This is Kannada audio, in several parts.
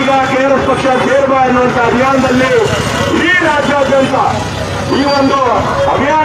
ಈಗ ಕೆಆರ್ಎಸ್ ಪಕ್ಷ ಸೇರ್ಬಾ ಎನ್ನುವಂತ ಅಭಿಯಾನದಲ್ಲಿ ಇಡೀ ರಾಜ್ಯಾದ್ಯಂತ ಈ ಒಂದು ಅಭಿಯಾನ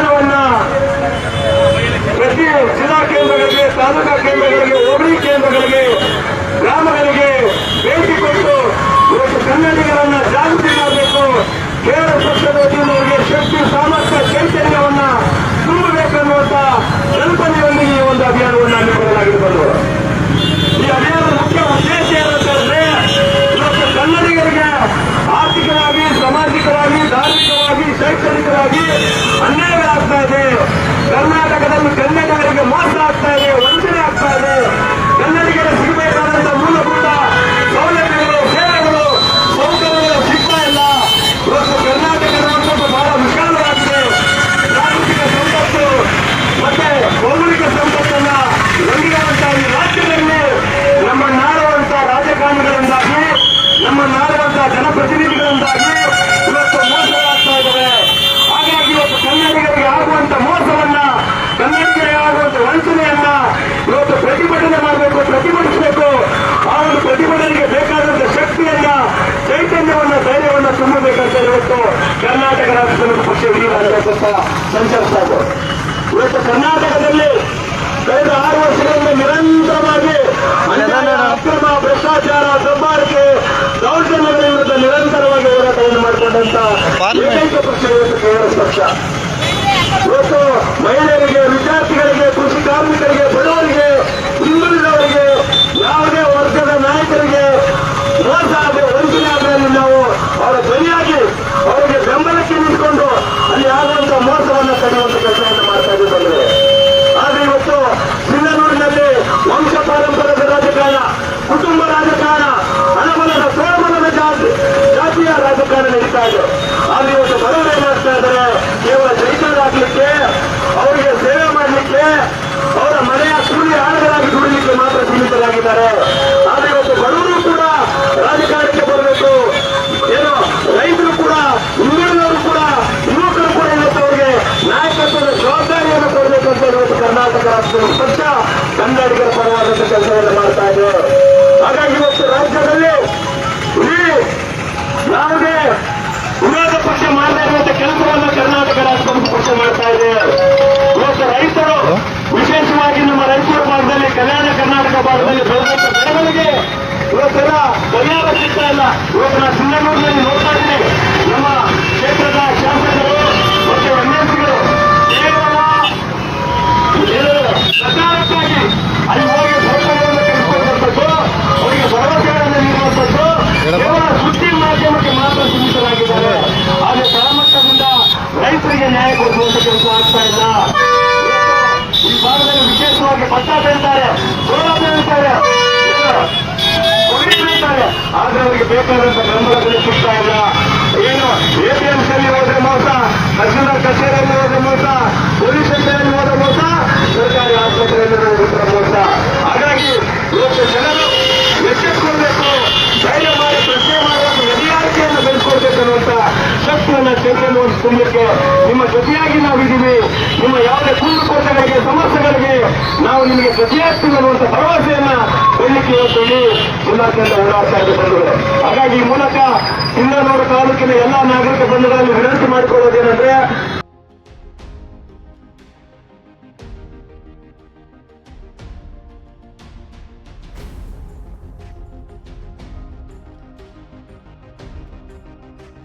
ಕರ್ನಾಟಕ ರಾಜ್ಯದಲ್ಲಿ ಪಕ್ಷ ಇಡೀ ರಾಜ್ಯಾದ್ಯಂತ ಸಂಚರಿಸ್ತಾ ಇದೆ. ಇವತ್ತು ಕರ್ನಾಟಕದಲ್ಲಿ ಕಳೆದ ಆರು ವರ್ಷಗಳಿಂದ ನಿರಂತರವಾಗಿ ಅಕ್ರಮ ಭ್ರಷ್ಟಾಚಾರ ದಬ್ಬಾಳಿಕೆ ದೌರ್ಜನ್ಯಗಳ ವಿರುದ್ಧ ನಿರಂತರವಾಗಿ ಹೋರಾಟವನ್ನು ಮಾಡಿಕೊಂಡಂತ ಏಕೈಕ ಪಕ್ಷ ಇವತ್ತು ಕಾಂಗ್ರೆಸ್ ಪಕ್ಷ. ಇವತ್ತು ಮಹಿಳೆಯರಿಗೆ ಮಹಾರಾಷ್ಟ್ರದ ಸ್ವಚ್ಛ ಕನ್ನಡಿಗರ ಪರವಾದ ಕೆಲಸ ಭತ್ತ ಬೆಳೀತಾರೆ ಸೋಳ ಬೆಳೀತಾರೆ. ಬೆಳೀತಾರೆ. ಆದ್ರೆ ಅವರಿಗೆ ಬೇಕಾದಂತ ಬೆಂಬಲಗಳು ಸಿಗ್ತಾ ಇಲ್ಲ. ಏನು ಎಪಿಎಂಸಿಯಲ್ಲಿ ಹೋದ್ರೆ ಮೋಸ ತಹಸೀಲ್ದಾರ್ ಕಚೇರಿಯಲ್ಲಿ ಹೋದ್ರೆ ಮೋಸ ಪೊಲೀಸ್ ಸ್ಟೇಷನ್ ಹೋದ್ರೆ ಮೋಸ ಸರ್ಕಾರಿ ಆಸ್ಪತ್ರೆಯಲ್ಲಿ ಹೋಗುತ್ತರ ಮೋಸ ಹಾಗಾಗಿ ಲೋಕ ಜನರು ಎಚ್ಚೆತ್ಕೊಳ್ಬೇಕು, ಧೈರ್ಯ ಮಾಡಿ ಪ್ರಶ್ನೆ ಮಾಡುವಂತ ಹೊಣೆಗಾರಿಕೆಯನ್ನು ಬೆಳೆಸ್ಕೊಳ್ಬೇಕು ಅನ್ನುವಂತ ಶಕ್ತಿಯನ್ನ ಚೈತನ್ಯವನ್ನು ತುಂಬಲಿಕ್ಕೆ ಪ್ರತಿಯಾಗಿ ನಾವಿದ್ದೀವಿ ನಿಮ್ಮ ಯಾವುದೇ ಕುಂದುಕೊರತೆಗಳಿಗೆ ಸಮಸ್ಯೆಗಳಿಗೆ ನಾವು ನಿಮಗೆ ಪ್ರತಿಯಾಗಿ ಅನ್ನುವಂತ ಭರವಸೆಯನ್ನ ಬೆಳಿಗ್ಗೆ ಅಂತ ಹೇಳಿ ಜಿಲ್ಲಾದ್ಯಂತ ಓಡಾಡ್ತಾ ಇದೆ ಹಾಗಾಗಿ ಈ ಮೂಲಕ ಸಿಂಧನೂರು ತಾಲೂಕಿನ ಎಲ್ಲಾ ನಾಗರಿಕ ಬಂಧುಗಳಲ್ಲಿ ವಿನಂತಿ ಮಾಡಿಕೊಳ್ಳೋದೇನೆಂದ್ರೆ